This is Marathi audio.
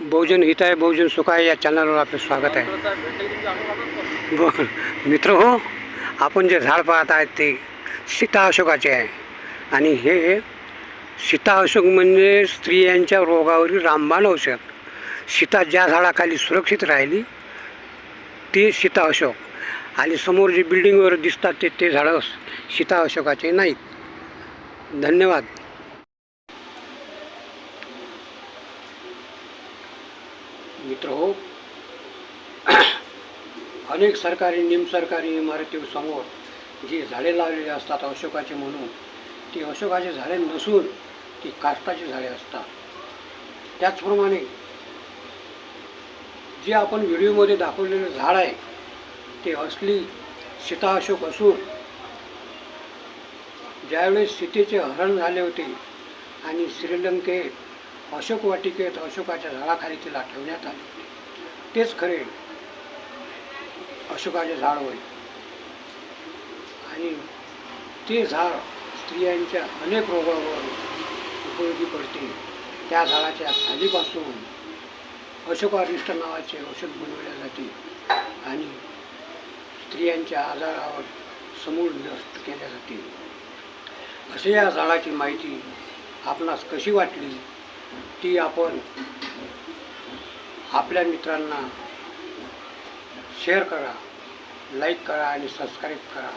बहुजन हित आहे बहुजन सुख आहे या चॅनलवर आपलं स्वागत आहे. ब- मित्र हो आपण जे झाड पाहत आहेत ते सीता अशोकाचे आहे. आणि हे सीता अशोक म्हणजे स्त्रियांच्या रोगावरील रामबाण औषध. सीता ज्या झाडाखाली सुरक्षित राहिली ती सीता अशोक. आणि समोर जे बिल्डिंगवर दिसतात ते ते झाडं सीता अशोकाचे नाहीत. धन्यवाद. मित्र हो. अनेक सरकारी निमसरकारी इमारतीसमोर जी झाडे लावलेली असतात अशोकाचे म्हणून ती अशोकाची झाडे नसून ती काष्टाची झाडे असतात. त्याचप्रमाणे जे आपण व्हिडिओमध्ये दाखवलेलं झाड आहे ते असली सीता अशोक असून ज्यावेळेस सीतेचे हरण झाले होते आणि श्रीलंकेत अशोक वाटिकेत अशोकाच्या झाडाखाली तिला ठेवण्यात आले होते. तेच खरे अशोकाचे झाड होय. आणि ते झाड स्त्रियांच्या अनेक रोगावर उपयोगी पडते. त्या झाडाच्या सालीपासून अशोकारिष्ट नावाचे औषध बनवले जाते आणि स्त्रियांच्या आजारावर समूळ नष्ट केल्या जाते. असे या झाडाची माहिती आपणास कशी वाटली? ती आपण आपल्या मित्रांना शेअर करा लाईक करा आणि सबस्क्राईब करा.